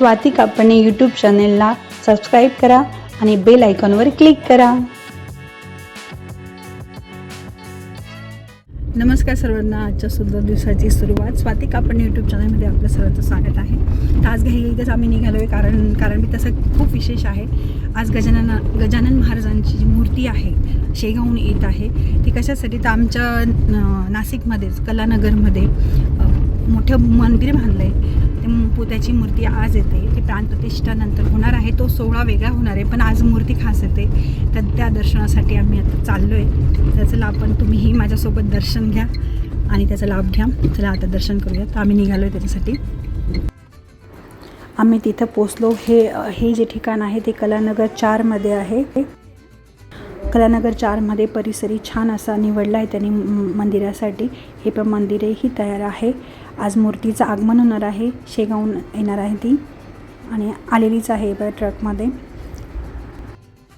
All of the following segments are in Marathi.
स्वाती कापणे यूट्यूब चॅनेलला सबस्क्राईब करा आणि बेल आयकॉनवर क्लिक करा. नमस्कार सर्वांना आजच्या सुंदर दिवसाची सुरुवात. स्वाती कापड यूट्यूब चॅनलमध्ये आपलं सर्वांचं स्वागत आहे. आज घाई आम्ही निघालो आहे कारण कारण मी तसं खूप विशेष आहे. आज गजानन गजानन महाराजांची जी मूर्ती आहे शेगावून येत आहे ती कशासाठी? तर आमच्या नाशिकमध्येच कलानगरमध्ये मोठं मंदिर बांधलं आहे पुत्याची मूर्ती आज येते ती प्राणप्रतिष्ठानंतर होणार आहे. तो सोहळा वेगळा होणार आहे पण आज मूर्ती खास येते. तर त्या दर्शनासाठी आम्ही आता चाललो आहे तर चला आपण तुम्हीही माझ्यासोबत दर्शन घ्या आणि त्याचा लाभ घ्या. चला आता दर्शन करूया. तर आम्ही निघालो आहे त्याच्यासाठी. आम्ही तिथं पोचलो हे हे जे ठिकाण आहे ते कलानगर चारमध्ये आहे. कलानगर चारमध्ये परिसरी छान असा निवडला आहे त्यांनी मंदिरासाठी. हे पण मंदिरही तयार आहे. आज मूर्तीचं आगमन होणार आहे शेगावून येणार आहे ती. आणि आलेलीच आहे बघा ट्रकमध्ये.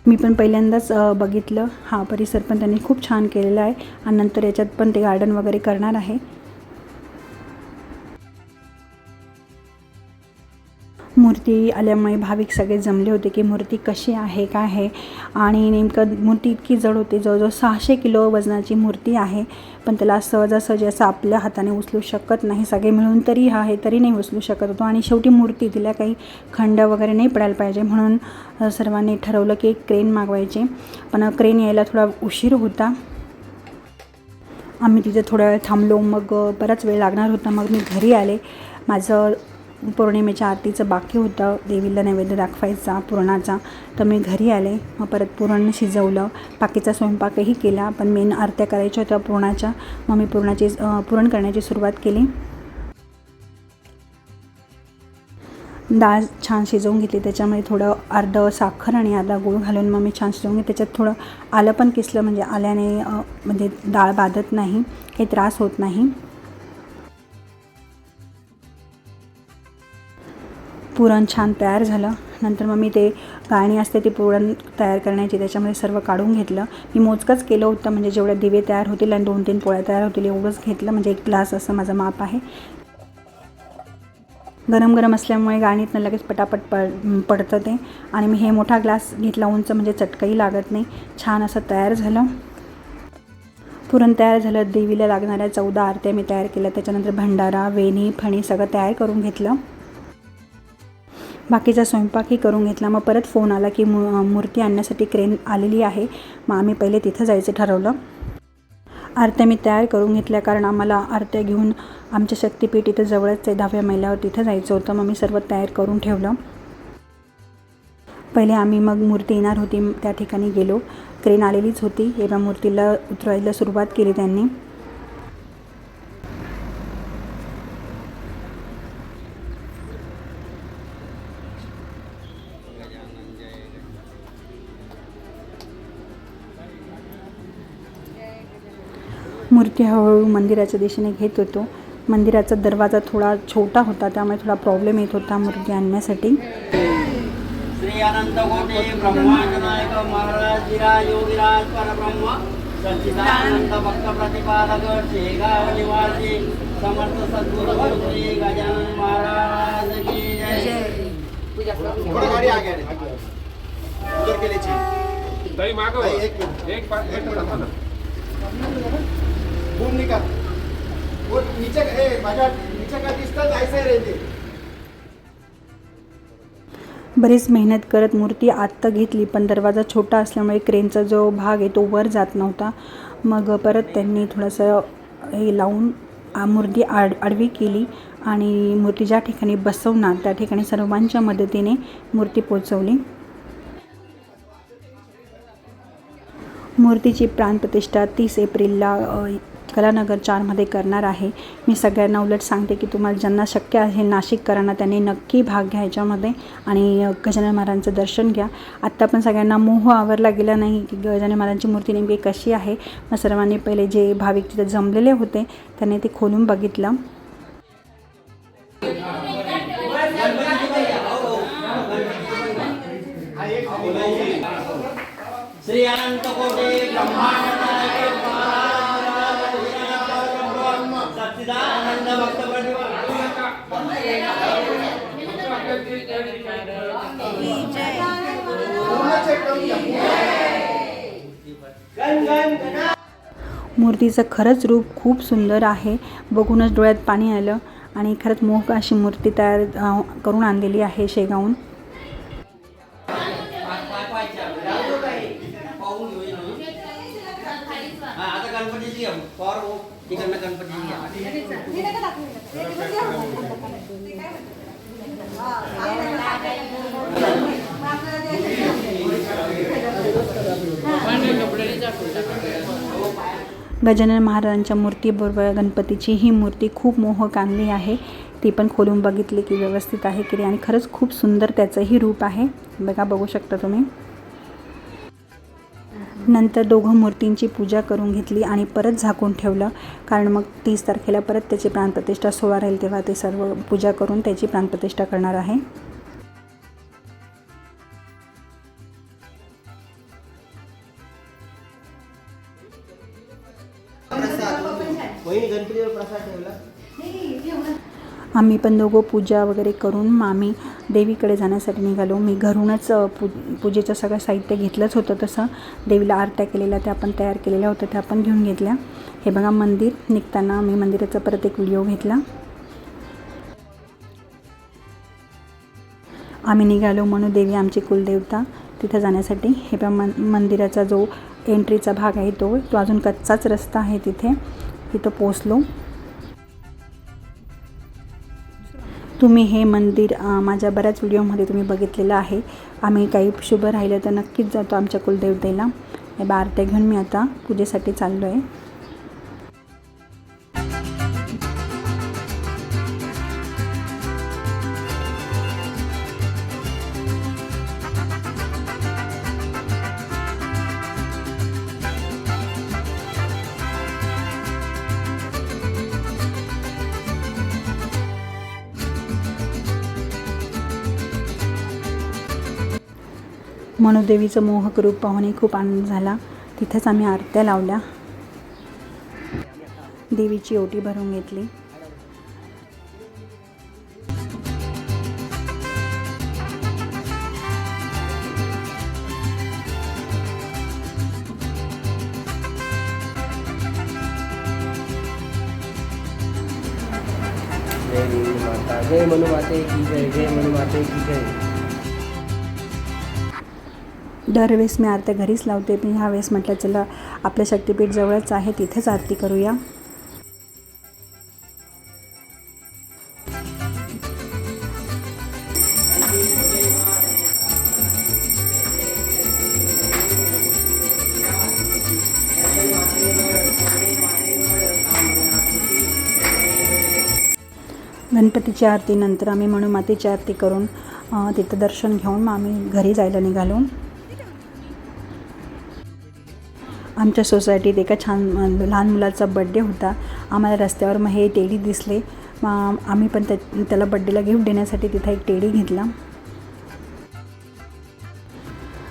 मी पण पहिल्यांदाच बघितलं. हा परिसर पण त्यांनी खूप छान केलेला आहे. आणि नंतर याच्यात पण ते गार्डन वगैरे करणार आहे. मूर्ती आल्यामुळे भाविक सगळे जमले होते की मूर्ती कशी आहे काय आहे? आणि नेमकं मूर्ती इतकी जड होती जवळजवळ सहाशे किलो वजनाची मूर्ती आहे. पण त्याला सहजासहजी असं आपल्या हाताने उचलू शकत नाही. सगळे मिळून तरी हा आहे तरी नाही उचलू शकत होतो. आणि शेवटी मूर्ती तिला काही खंड वगैरे नाही पडायला पाहिजे म्हणून सर्वांनी ठरवलं की एक क्रेन मागवायचे. पण क्रेन यायला थोडा उशीर होता. आम्ही तिथे थोडा वेळ थांबलो. मग बराच वेळ लागणार होता. मग मी घरी आले. माझं पौर्णिमेच्या आरतीचं बाकी होतं. देवीला नैवेद्य दाखवायचा पुरणाचा. तर मी घरी आले. मग परत पुरण शिजवलं. बाकीचा स्वयंपाकही केला. पण मेन आरत्या करायच्या होत्या पुरणाच्या. मग मी पुरणाची पुरण करण्याची सुरुवात केली. डाळ छान शिजवून घेतली. त्याच्यामध्ये थोडं अर्धं साखर आणि अर्धा गूळ घालून मग मी छान शिजवून घेतली. त्याच्यात थोडं आलं पण किसलं. म्हणजे आल्याने म्हणजे डाळ बाधत नाही. काही त्रास होत नाही. पुरण छान तयार झालं. नंतर मग मी ते गाळणी असते ती पुरण तयार करण्याची त्याच्यामध्ये सर्व काढून घेतलं. मी मोजकंच केलं होतं म्हणजे जेवढे दिवे तयार होतील आणि दोन तीन पोळ्या तयार होतील एवढंच घेतलं म्हणजे एक ग्लास असं माझं माप आहे. गरम गरम असल्यामुळे गाणीतनं लगेच पटापट पड पडतं ते. आणि मी हे मोठा ग्लास घेतला उंच म्हणजे चटकही लागत नाही. छान असं तयार झालं. पुरण तयार झालं देवीला लागणाऱ्या चौदा आरत्या मी तयार केल्या. त्याच्यानंतर भंडारा वेणी फणी सगळं तयार करून घेतलं. बाकीचा स्वयंपाकही करून घेतला. मग परत फोन आला की मू मूर्ती आणण्यासाठी क्रेन आलेली आहे. मग आम्ही पहिले तिथं जायचं ठरवलं. आरत्या मी तयार करून घेतल्या कारण आम्हाला आरत्या घेऊन आमच्या शक्तीपीठ इथं जवळच आहे. दहाव्या मैलावर तिथं जायचं होतं. मग मी सर्व तयार करून ठेवलं. पहिले आम्ही मग मूर्ती येणार होती. त्या ठिकाणी गेलो. क्रेन आलेलीच होती. एका मूर्तीला उतरायला सुरुवात केली त्यांनी. मूर्ती हळूहळू मंदिराच्या दिशेने घेत होतो मंदिराचा दरवाजा थोडा छोटा होता त्यामुळे थोडा प्रॉब्लेम येत होता मूर्ती आणण्यासाठी श्री अनंत कोटी ब्रह्मांड नायक महाराज योगीराज परब्रह्म सच्चिदानंद भक्त प्रतिपादक शेगाव निवासी समर्थ सद्गुरु श्री गजानन महाराज की जय थोड़ा गाड़ी आगे उधर के लिए चाहिए. एक मिनिट. एक मिनिट. घूम निकाल. वो नीचे ए माझ्या नीचे का डिस्टन्स ऐसे रे ते. बरीच मेहनत करत मूर्ती आत्ता घेतली पण दरवाजा छोटा असल्यामुळे क्रेनचा जो भाग आहे तो वर जात नव्हता. मग परत त्यांनी थोडंसं हे लावून मूर्ती आड आडवी केली आणि मूर्ती ज्या ठिकाणी बसवणार त्या ठिकाणी सर्वांच्या मदतीने मूर्ती पोचवली. मूर्तीची प्राणप्रतिष्ठा तीस एप्रिलला कलानगर चारमध्ये करणार आहे. मी सगळ्यांना उलट सांगते की तुम्हाला ज्यांना शक्य आहे नाशिककरांना त्यांनी नक्की भाग घ्या याच्यामध्ये आणि गजानन महाराजांचं दर्शन घ्या. आत्ता पण सगळ्यांना मोह आवरला गेला नाही की गजानन महाराजांची मूर्ती नेमकी कशी आहे. मग सर्वांनी पहिले जे भाविक तिथे जमलेले होते त्यांनी ते खोलून बघितलं. श्री अनंत कोटी ब्रह्मानंद सच्चिदानंद भक्त मूर्तीचं खरंच रूप खूप सुंदर आहे. बघूनच डोळ्यात पाणी आलं आणि खरंच मोहक अशी मूर्ती तयार करून आणलेली आहे शेगावून. हा, आता गणपतीची घ्या. फॉर भाऊ, हो, तिकडनं गणपतीची घ्या. गजानन महाराजांच्या मूर्तीबरोबर गणपतीची ही मूर्ती खूप मोहक आणली आहे ती पण खोलून बघितली की व्यवस्थित आहे की आणि खरंच खूप सुंदर त्याचंही रूप आहे बघा बघू शकता तुम्ही नंतर दोघं मूर्तींची पूजा करून घेतली आणि परत झाकून ठेवलं. कारण मग तीस तारखेला परत त्याची प्राणप्रतिष्ठा सोळा राहील तेव्हा ते सर्व पूजा करून त्याची प्राणप्रतिष्ठा करणार आहे. गणपतीवर प्रसाद ठेवला. आम्ही पण दोघं पूजा वगैरे करून मग आम्ही देवीकडे जाण्यासाठी निघालो. मी घरूनच पू पूजेचं सगळं साहित्य घेतलंच होतं तसं. देवीला आरत्या केलेल्या त्या पण तयार केलेल्या होत्या त्या आपण घेऊन घेतल्या. हे बघा मंदिर निघताना मी मंदिराचा परत एक व्हिडिओ घेतला. आम्ही निघालो म्हणून देवी आमची कुलदेवता तिथं जाण्यासाठी. हे पण मन मंदिराचा जो एंट्रीचा भाग आहे तो तो अजून कच्चाच रस्ता आहे तिथे. तिथं पोचलो तुम्ही हे मंदिर माझ्या बऱ्याच व्हिडिओमध्ये तुम्ही बघितलेलं आहे. आम्ही काही शुभ राहिलं तर नक्कीच जातो आमच्या कुलदेवतेला. हे बारत्या घेऊन मी आता पूजेसाठी चाललो आहे मनुदेवीचं मोहक रूप पाहूनही खूप आनंद झाला. तिथेच आम्ही आरत्या लावल्या. देवीची ओटी भरून घेतली. जय देवी माता जय मनुमाते की जय जय मनुमाते की जय. दरवेळेस मी आरत्या घरीच लावते. पण ह्यावेळेस म्हटलं चला आपलं शक्तिपीठ जवळच आहे तिथेच आरती करूया. गणपतीची आरतीनंतर आम्ही म्हणून मातेची आरती करून तिथं दर्शन घेऊन मग आम्ही घरी जायला निघालो. आमच्या सोसायटीत एका छान लहान मुलाचा बड्डे होता. आम्हाला रस्त्यावर मग हे टेडी दिसले. मग आम्ही पण त्या त्याला बड्डेला गिफ्ट देण्यासाठी तिथं एक टेडी घेतला.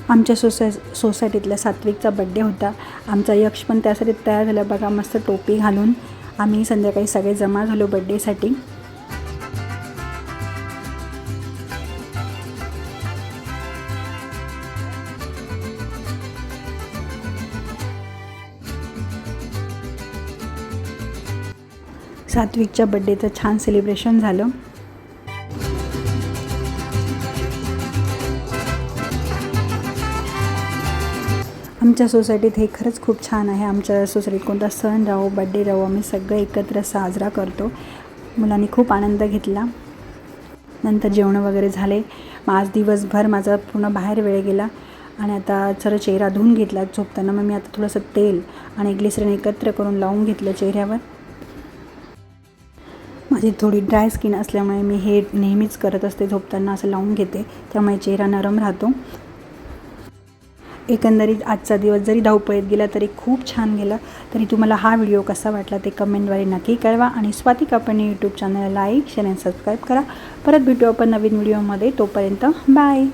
आमच्या सोसाय सोसायटीतल्या सात्विकचा बड्डे होता. आमचा यक्ष पण त्यासाठी तयार झाला. बघा मस्त टोपी घालून आम्ही संध्याकाळी सगळे जमा झालो बड्डेसाठी सात्विकच्या बड्डेचं छान सेलिब्रेशन झालं. आमच्या सोसायटीत हे खरंच खूप छान आहे. आमच्या सोसायटीत कोणता सण राहो बड्डे राहो आम्ही सगळं एकत्र साजरा करतो. मुलांनी खूप आनंद घेतला. नंतर जेवणं वगैरे झाले. मग आज दिवसभर माझा पूर्ण बाहेर वेळ गेला आणि आता जरा चेहरा धुवून घेतला झोपताना. मग मी आता थोडंसं तेल आणि ग्लिसरीन एकत्र करून लावून घेतलं चेहऱ्यावर. माझी थोडी ड्राय स्किन असल्यामुळे मी हे नेहमीच करत असते झोपताना असं लावून घेते. त्यामुळे चेहरा नरम राहतो. एकंदरीत आजचा दिवस जरी धावपळीत गेला तरी खूप छान गेला. तरी तुम्हाला हा व्हिडिओ कसा वाटला ते कमेंटद्वारे नक्की कळवा आणि स्वाती कापणी यूट्यूब चॅनलला लाईक शेअर आणि सबस्क्राईब करा. परत भेटू आपण नवीन व्हिडिओमध्ये तोपर्यंत बाय